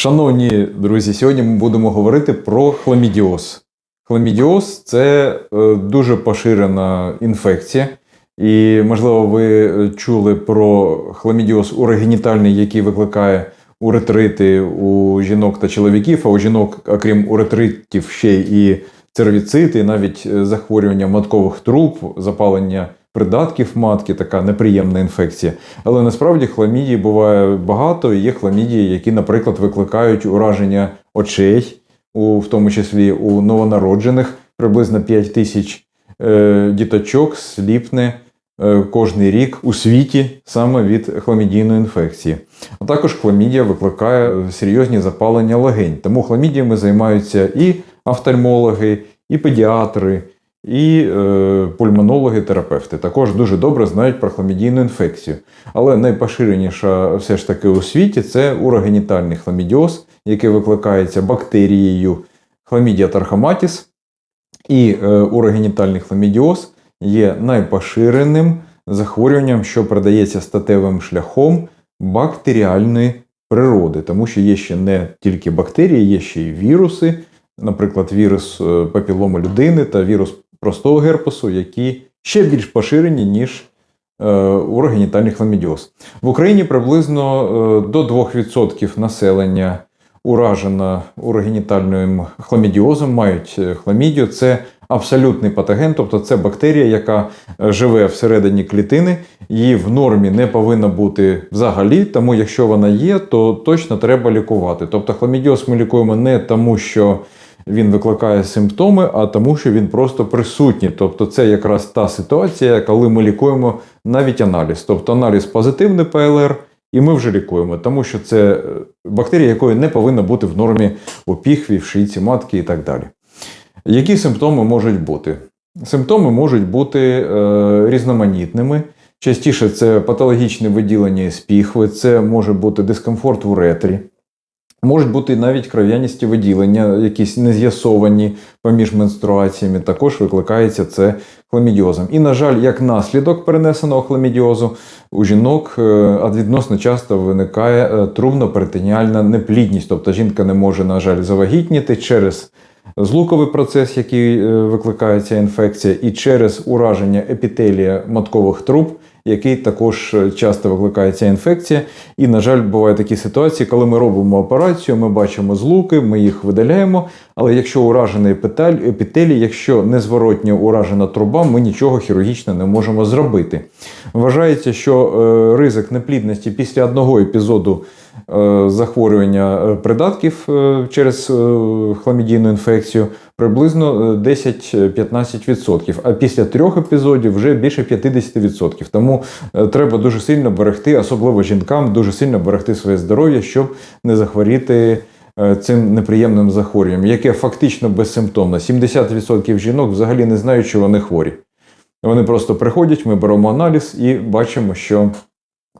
Шановні друзі, сьогодні ми будемо говорити про хламідіоз. Хламідіоз це е, дуже поширена інфекція. І, можливо, ви е, чули про хламідіоз урогенітальний, який викликає уретрити у жінок та чоловіків, а у жінок, окрім уретритів, ще і цервіцити, навіть е, захворювання маткових труб, запалення придатків матки, така неприємна інфекція. Але насправді хламідії буває багато. Є хламідії, які, наприклад, викликають ураження очей, у, в тому числі у новонароджених, приблизно 5 тисяч е, діточок сліпне е, кожний рік у світі саме від хламідійної інфекції. А також хламідія викликає серйозні запалення легень. Тому хламідіями займаються і офтальмологи, і педіатри, і е, пульмонологи, терапевти. Також дуже добре знають про хламідійну інфекцію. Але найпоширеніша все ж таки у світі це урогенітальний хламідіоз, який викликається бактерією хламідія тархоматіс. І е, урогенітальний хламідіоз є найпоширеним захворюванням, що передається статевим шляхом бактеріальної природи, тому що є ще не тільки бактерії, є ще й віруси, наприклад, вірус е, папіломи людини та вірус простого герпесу, які ще більш поширені, ніж е, урогенітальний хламідіоз. В Україні приблизно е, до 2% населення уражено урогенітальним хламідіозом, мають е, хламідію. Це абсолютний патоген, тобто це бактерія, яка живе всередині клітини, її в нормі не повинна бути взагалі, тому якщо вона є, то точно треба лікувати. Тобто хламідіоз ми лікуємо не тому, що він викликає симптоми, а тому, що він просто присутній. Тобто, це якраз та ситуація, коли ми лікуємо навіть аналіз. Тобто аналіз позитивний ПЛР, і ми вже лікуємо, тому що це е, бактерія, якої не повинна бути в нормі у піхві, в шийці матки і так далі. Які симптоми можуть бути? Симптоми можуть бути е, різноманітними. Частіше це патологічне виділення з піхви, це може бути дискомфорт в уретрі, можуть бути навіть кров'яністі виділення, якісь нез'ясовані поміж менструаціями, також викликається це хламідіозом. І, на жаль, як наслідок перенесеного хламідіозу у жінок е, відносно часто виникає е, трубно-перитоніальна неплідність, тобто жінка не може, на жаль, завагітніти через злуковий процес, який е, викликає ця інфекція, і через ураження епітелія маткових труб, який також е, часто викликає ця інфекція. І, на жаль, бувають такі ситуації, коли ми робимо операцію, ми бачимо злуки, ми їх видаляємо. Але якщо уражений епітелій, якщо незворотньо уражена труба, ми нічого хірургічно не можемо зробити. Вважається, що е, ризик неплідності після одного епізоду захворювання е, придатків е, через е, хламідійну інфекцію приблизно е, 10-15%, а після трьох епізодів вже більше 50%. Тому е, треба дуже сильно берегти, особливо жінкам, дуже сильно берегти своє здоров'я, щоб не захворіти е, цим неприємним захворюванням, яке фактично безсимптомне. 70% жінок взагалі не знають, що вони хворі. Вони просто приходять, ми беремо аналіз і бачимо, що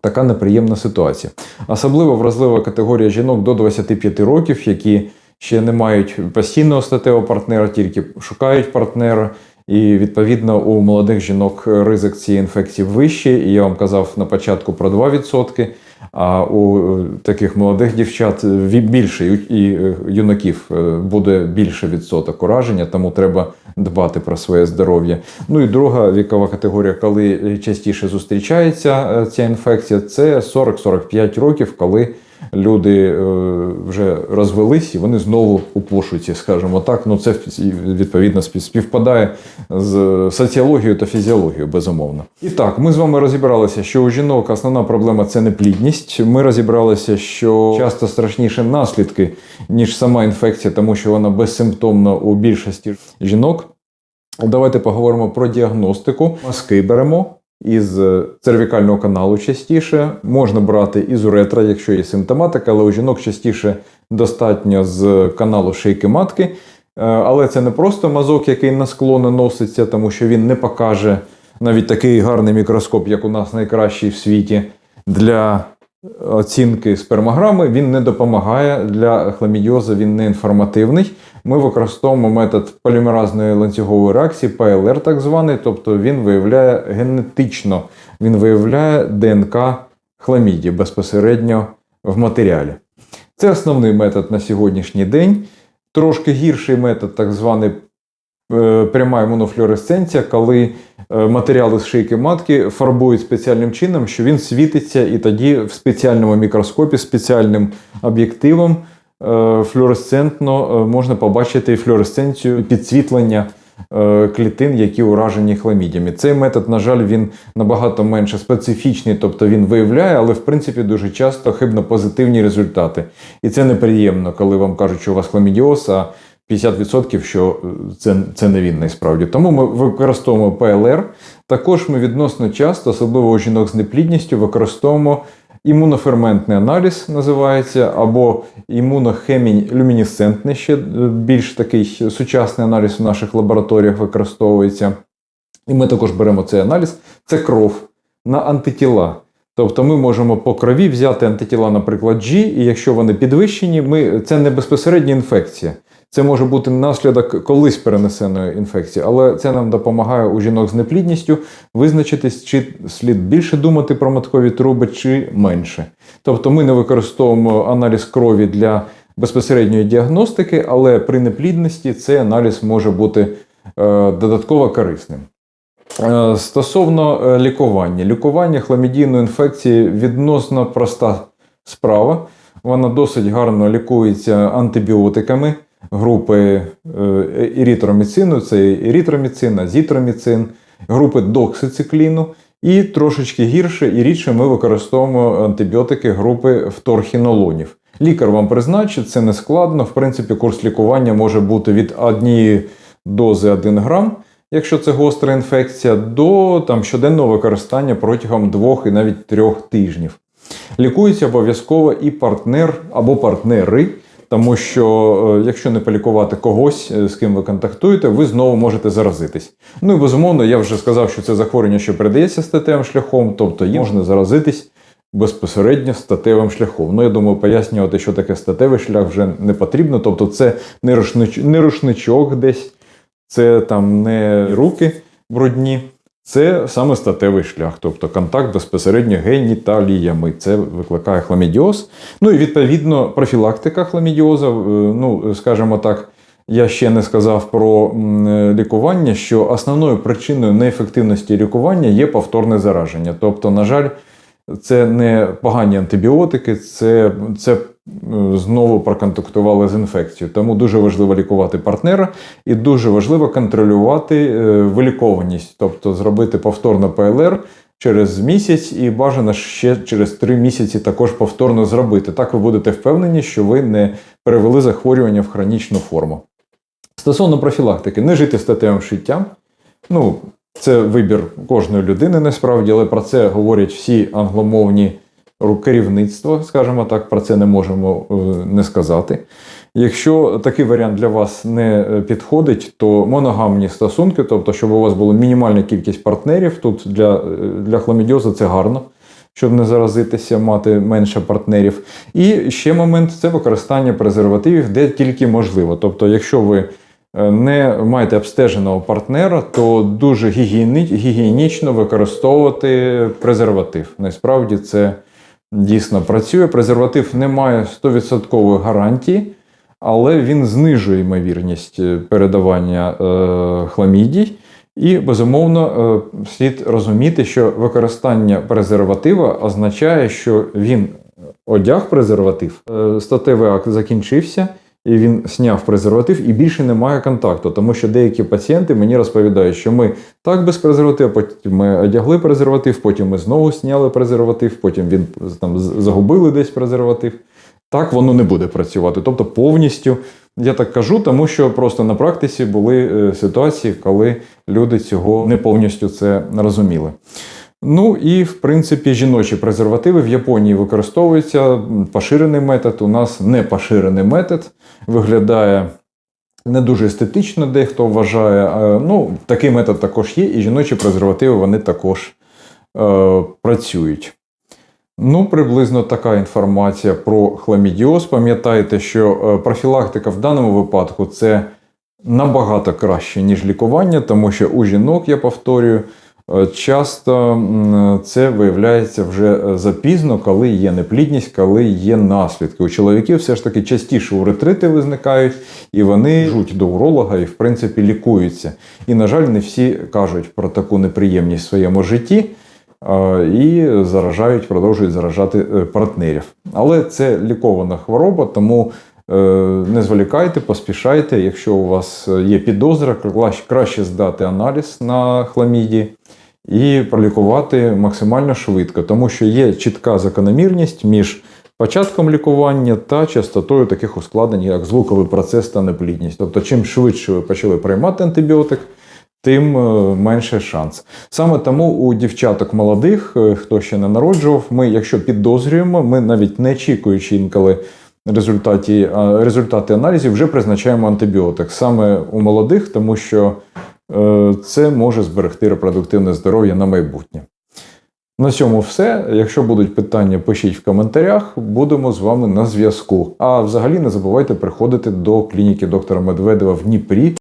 така неприємна ситуація. Особливо вразлива категорія жінок до 25 років, які ще не мають постійного статевого партнера, тільки шукають партнера. І відповідно у молодих жінок ризик цієї інфекції вищий. І я вам казав на початку про 2%, а у е, таких молодих дівчат ві- більше і е, юнаків е, буде більше відсоток ураження, тому треба дбати про своє здоров'я. Ну і друга вікова категорія, коли частіше зустрічається е, ця інфекція, це 40-45 років, коли люди е, вже розвелись і вони знову у пошуці, скажімо так. Ну це відповідно співпадає з соціологією та фізіологією, безумовно. І так, ми з вами розібралися, що у жінок основна проблема це неплідність. Ми розібралися, що часто страшніші наслідки, ніж сама інфекція, тому що вона безсимптомна у більшості жінок. Давайте поговоримо про діагностику. Мазки беремо із е, цервікального каналу частіше. Можна брати із уретра, якщо є симптоматика, але у жінок частіше достатньо з каналу шийки матки. Е, Але це не просто мазок, який на скло наноситься, тому що він не покаже навіть такий гарний мікроскоп, як у нас найкращий в світі, для оцінки спермограми. Він не допомагає для хламідіозу, він не інформативний. Ми використовуємо метод полімеразної ланцюгової реакції, ПЛР так званий, тобто він виявляє генетично, він виявляє ДНК хламідії безпосередньо в матеріалі. Це основний метод на сьогоднішній день. Трошки гірший метод, так званий пряма імунофлюоресценція, коли е, матеріали з шийки матки фарбують спеціальним чином, що він світиться, і тоді в спеціальному мікроскопі, спеціальним об'єктивом е, флюоресцентно е, можна побачити флюоресценцію підсвітлення е, клітин, які уражені хламідіями. Цей метод, на жаль, він набагато менше специфічний, тобто він виявляє, але в принципі дуже часто хибно позитивні результати. І це неприємно, коли вам кажуть, що у вас хламідіоз, а 50% що е, це, це не він насправді. Тому ми використовуємо ПЛР. Також ми відносно часто, особливо у жінок з неплідністю, використовуємо імуноферментний аналіз, називається, або імунохемінь-люмінесцентний, ще е, більш такий сучасний аналіз в наших лабораторіях використовується. І ми також беремо цей аналіз. Це кров на антитіла. Тобто ми можемо по крові взяти антитіла, наприклад, G, і якщо вони підвищені, ми, це не безпосередня інфекція. Це може бути наслідок колись перенесеної інфекції, але це нам допомагає у жінок з неплідністю визначитись, чи слід більше думати про маткові труби, чи менше. Тобто ми не використовуємо аналіз крові для безпосередньої діагностики, але при неплідності цей аналіз може бути е, додатково корисним. Е, Стосовно е, лікування, лікування хламідійної інфекції відносно проста справа. Вона досить гарно лікується антибіотиками групи е, еритроміцину, це еритроміцин, азітроміцин, групи доксицикліну. І трошечки гірше і рідше ми використовуємо антибіотики групи вторхінолонів. Лікар вам призначить, це не складно. В принципі, курс лікування може бути від однієї дози 1 грам, якщо це гостра інфекція, до там, щоденного використання протягом двох і навіть трьох тижнів. Лікується обов'язково і партнер або партнери, тому що е, якщо не полікувати когось, е, з ким ви контактуєте, ви знову можете заразитись. Ну і безумовно, я вже сказав, що це захворювання, що передається статевим шляхом, тобто їм можна заразитись безпосередньо статевим шляхом. Ну, я думаю, пояснювати, що таке статевий шлях, вже не потрібно. Тобто, це не рушнич, не рушничок десь, це там не руки брудні. Це саме статевий шлях, тобто контакт безпосередньо геніталіями. Це викликає хламідіоз. Ну і відповідно профілактика хламідіоза. е, Ну, скажімо так, я ще не сказав про лікування, що основною причиною неефективності лікування є повторне зараження. Тобто, на жаль, це не погані антибіотики, це, це е, знову проконтактували з інфекцією. Тому дуже важливо лікувати партнера і дуже важливо контролювати е, вилікованість, тобто зробити повторно ПЛР через місяць і бажано ще через три місяці також повторно зробити. Так ви будете впевнені, що ви не перевели захворювання в хронічну форму. Стосовно профілактики, не жити статевим шиттям. Ну, це вибір кожної людини насправді, але про це говорять всі англомовні керівництва, скажімо так, про це не можемо е, не сказати. Якщо такий варіант для вас не е, підходить, то моногамні стосунки, тобто, щоб у вас була мінімальна кількість партнерів, тут для, е, для хламідіозу це гарно. Щоб не заразитися, мати менше партнерів. І ще момент це використання презервативів, де тільки можливо. Тобто, якщо ви не маєте обстеженого партнера, то дуже гігієнічно використовувати презерватив. Насправді це дійсно працює. Презерватив не має 100% гарантії, але він знижує ймовірність е, передавання е, хламідій. І безумовно е, слід розуміти, що використання презерватива означає, що він одяг презерватив, статевий акт закінчився, і він зняв презерватив і більше немає контакту. Тому що деякі пацієнти мені розповідають, що ми так без презерватива, потім ми одягли презерватив, потім ми знову зняли презерватив, потім він там загубили десь презерватив. Так воно не буде працювати. Тобто повністю, я так кажу, тому що просто на практиці були е, ситуації, коли люди цього не повністю це розуміли. Ну і в принципі жіночі презервативи в Японії використовуються поширений метод. У нас не поширений метод. Виглядає не дуже естетично, дехто вважає. Е, Ну, такий метод також є, і жіночі презервативи вони також е, працюють. Ну, приблизно така інформація про хламідіоз. Пам'ятайте, що е, профілактика в даному випадку це набагато краще, ніж лікування, тому що у жінок, я повторюю, Часто це виявляється вже е, запізно, коли є неплідність, коли є наслідки. У чоловіків все ж таки частіше уретрити визникають, і вони жуть до уролога і, в принципі, лікуються. І, на жаль, не всі кажуть про таку неприємність в своєму житті е, і заражають, продовжують заражати е, партнерів. Але це лікована хвороба, тому е, не зволікайте, поспішайте. Якщо у вас є підозра, краще- здати аналіз на хламідії і пролікувати максимально швидко, тому що є чітка закономірність між початком лікування та частотою таких ускладнень, як звуковий процес та неплідність. Тобто, чим швидше ви почали приймати антибіотик, тим е, менше шанс. Саме тому у дівчаток молодих, е, хто ще не народжував, ми, якщо підозрюємо, ми навіть не очікуючи інколи результаті, а, результати аналізів, вже призначаємо антибіотик саме у молодих, тому що це може зберегти репродуктивне здоров'я на майбутнє. На цьому все. Якщо будуть питання, пишіть в коментарях, будемо з вами на зв'язку. А взагалі не забувайте приходити до клініки доктора Медведева в Дніпрі.